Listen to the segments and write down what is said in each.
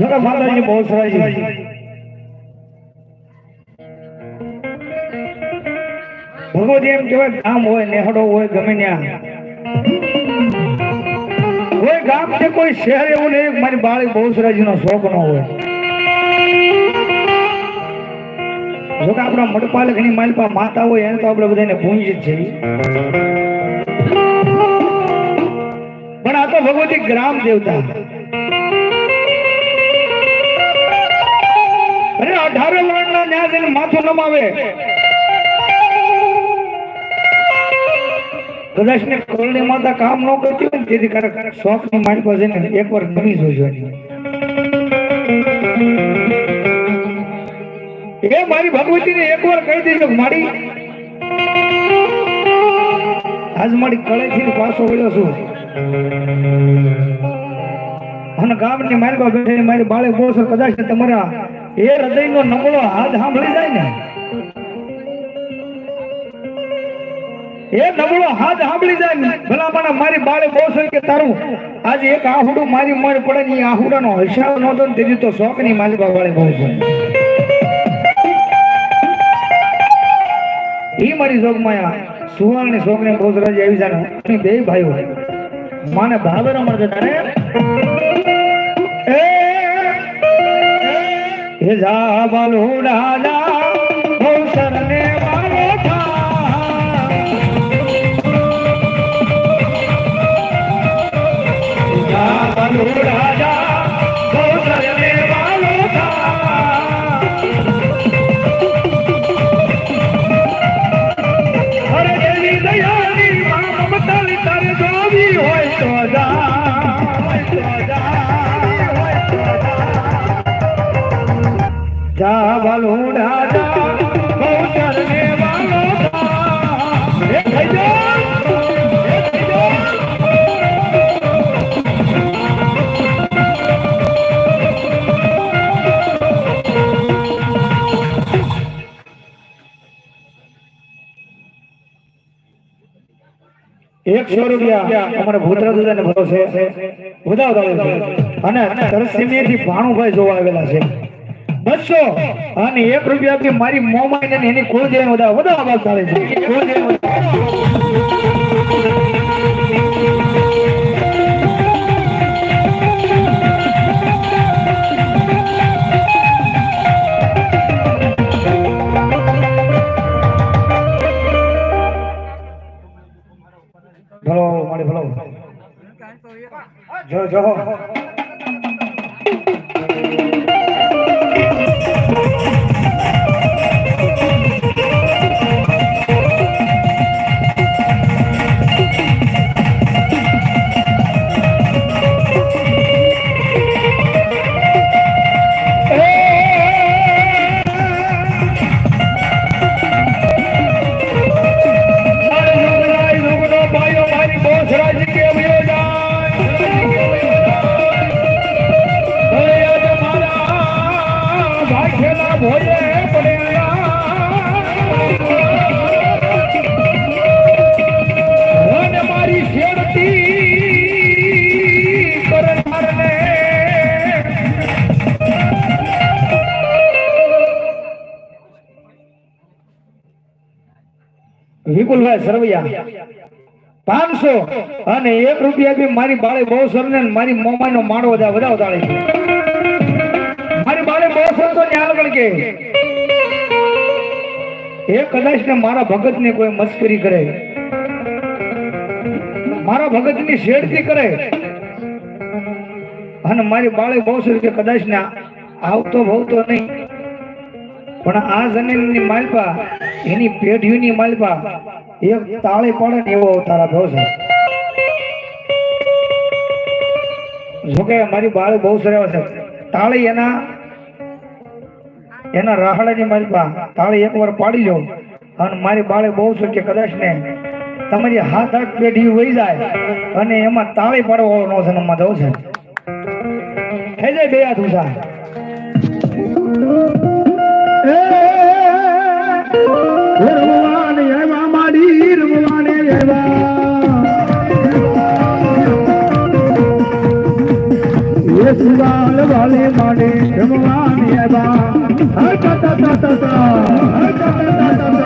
જરા માતાજી બહુ સરાજી ભગવતી એમ કહેવાય ગામ હોય, નેહડો હોય, ગમે ત્યાં. કોઈ ગામ છે કોઈ શહેર એવું નહીં મારી બાળી બહુ સરાજી નો શોખ ન હોય. જો કે આપણા મડપાલકની માલપા માતા હોય એને તો આપણે બધાને પૂંજ છે. પણ આ તો ભગવતી ગ્રામ દેવતા. અરે અઢારે વર્ણના ન્યાસ એને માથું નમાવે. કદાચ ને કરણી માતા કામ ન કરતી હોય ને, તેથી કારણ શોખની મારી પાસે એક વાર નમી જોજો એ મારી ભગવતીને એકવાર કહી દેજો મારી આજ મારી કળેથી પાછો વળ્યો છું. અને ગામની મારી બા બેઠેલી મારી બાળે બહુ કદાચ તમારા એ હૃદયનો નબળો હાથ સાંભળી જાય ને. એ નબળો હાથ સાંભળી જાય ને ભલા મને મારી બાળે હોય કે તારું આજે એક આહુડું મારી મર પડે ને આહુડાનો હિસાબ નહોતો ને તેથી તો શોખની મારી બાળે બહુ ઈ મારી જોગમાયા સુવર્ણ શોકને બોધરાજી આવી જાણે બે ભાઈઓ માને ભાવર અમર જતા રે હે જા બાલુ દાદા ભૌસર ને વાલો જા રાજા એકસો રૂપિયા અમારે ભૂતરા દાદાને ભરોસે છે. અને તરસીમેથી ભાણુભાઈ જોવા આવેલા છે. બસો અને એક રૂપિયા થી મારી મોમાઈ ને એની કુળદેવી બધા બધા આભાર ચાલે છે કુળદેવી વધાવ. ભલો, મારી વિપુલભાઈ સરવૈયા, પાંચસો અને એક રૂપિયા બી મારી બાળે બહુ સર ને મારી મોમાનો માળો બધા બધા ઉતાળે મારી બાળે બહુ સર તો ન્યા કે. એ કદાચ ને મારા ભગત ને કોઈ મસ્કરી કરે. મારા ભગતની શેડતી કરે. અને મારી બાળે બહુ સર કે કદાચ ને આવતો ભવતો નહીં. પણ આ જમીનની માલપા, એની પેઢીની માલપા, એક તાળી પડે ને એવો અવતાર આપ્યો છે. જોકે મારી બાળ બહુ સરેવા છે. તાળી એના એના રાહડાની માલપા, તાળી એકવાર પાડી લો અને મારી બાળે બહુ છે કે કદાચ ને તમારી હાથ હાથ પેઢી વહી જાય અને એમાં તાળી પાડવાનો નો જન્મમાં જવું છે. થઈ જાય બે હાથ ઉષા શિવાલ વાલે માડે ભગવાન એવા હર તા તા તા તા હર તા તા તા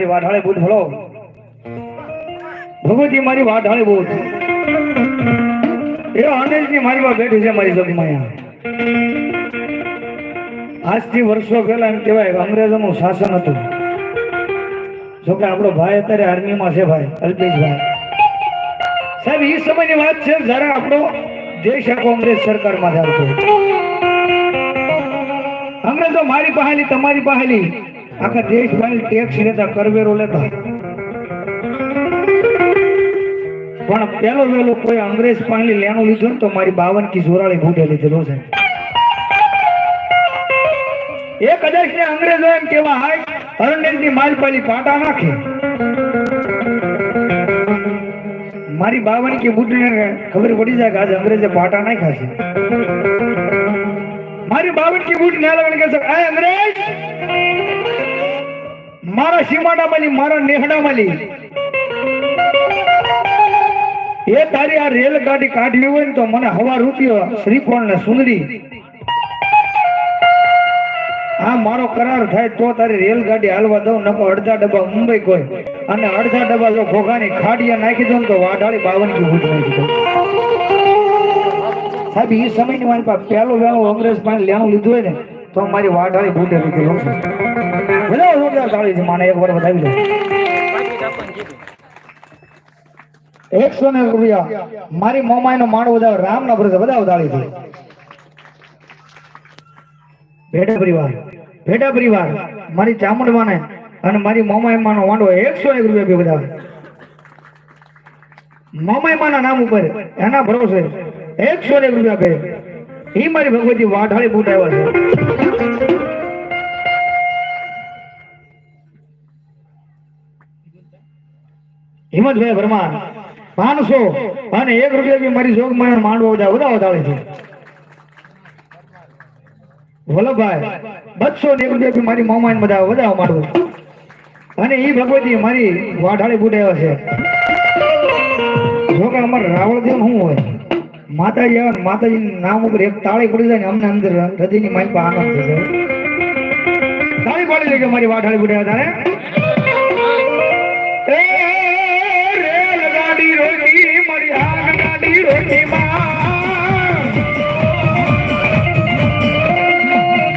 મારી વાઢાળે બુધ ભલો ભગવતી મારી વાઢાળે હાળી એ છે ની મારી વાત બેઠી છે મારી જગમાયા આજથી વર્ષો પહેલા એમ કહેવાય અંગ્રેજોનું શાસન હતું. જોકે આપણો ભાઈ અત્યારે આર્મીમાં છે ભાઈ, અલ્પેશભાઈ. સાહેબ એ સમયની વાત છે, જ્યારે આપણો દેશ આખો અંગ્રેજ સરકારમાં ચાલતો અંગ્રેજો મારી પાહેલી તમારી પાહેલી આખા દેશ ભાઈ ટેક્સ લેતા કરવેરો લેતા. પણ પેલો વેલો કોઈ અંગ્રેજ પાણી લેણું લીધું ને તો મારી બાવન કી જોરાળી ભૂટે લીધેલો છે. એ કદાચ ને અંગ્રેજો એમ કેવા હાય માલ માલપાલી પાટા નાખે. મારી બાવન કી બુટ ખબર પડી જાય કે આજે અંગ્રેજે પાટા નાખ્યા છે. મારી બાવન કી બુટ ને લગન કે છે, "આય અંગ્રેજ મારા સીમાડા માલી મારા નેહડા માલી એ તારી આ રેલગાડી કાઢવી હોય ને તો મને હવા રૂપિયો શ્રીફળ ને સુંદરી. આ મારો કરાર થાય તો તારી રેલગાડી હાલવા દઉં નકો અડધા ડબ્બા મુંબઈ કોઈ. અને અડધા ડબ્બા જો ઘોઘાની ખાડિયા નાખી દઉં તો વાઢાળી બાવન કી ભૂત નાખી સાહેબ એ સમયની મારી પાસે પહેલો વહેલો અંગ્રેજ પાસે લેણું લીધું હોય ને તો મારી વાઢાળી ભૂટે લીધી લઉં છું ભલે રોજગાર તાળી છે, માને એક વાર બતાવી દઉં. એકસો ને રૂપિયા. મારી મોમાઈ નો માણ બધા રામ ના ભરોસે બધા ઉતાળી છે ભેટા પરિવાર ભેટા પરિવાર, મારી ચામુંડમાને અને મારી મોમાઈ માનો વાંડો એકસો એક રૂપિયા બધા મોમાઈ માના નામ ઉપર એના ભરોસે એકસો એક રૂપિયા બે એ મારી ભગવતી, વાઢાળી બૂટ આવ્યા છે. હિંમતભાઈ પરમાર પાંચસો અને એક રૂપિયા બી મારી જોગમાં માંડવો બધા બધા વધારે છે. વલ્લભભાઈ, બસો ને એક રૂપિયા બી મારી મામા બધા વધારે માંડવો. અને એ ભગવતી મારી વાઢાળી બુડાવ્યા છે. જોકે અમારે રાવળદેવ શું હોય? માતાજી આવે માતાજી નામ ઉપર એક તાળી પડી જાય ને અમને અંદર હૃદયની મારી પર આનંદ થશે. તાળી પાડી જાય મારી વાઢાળી પડ્યા તારે?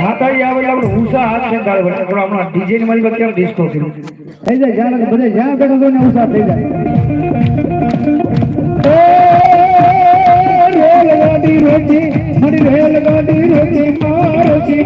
માતાજી આવે, આપણે ઉષા હાથ છે તાળે હમણાં ડીજે ની મારી પાસે કેમ ડિસ્કો કર્યું? થઈ જાય, જ્યાં બધે જ્યાં બેઠો તો ઉષા થઈ જાય. રોજી મારી રેલગાડી રોજી માં રોજી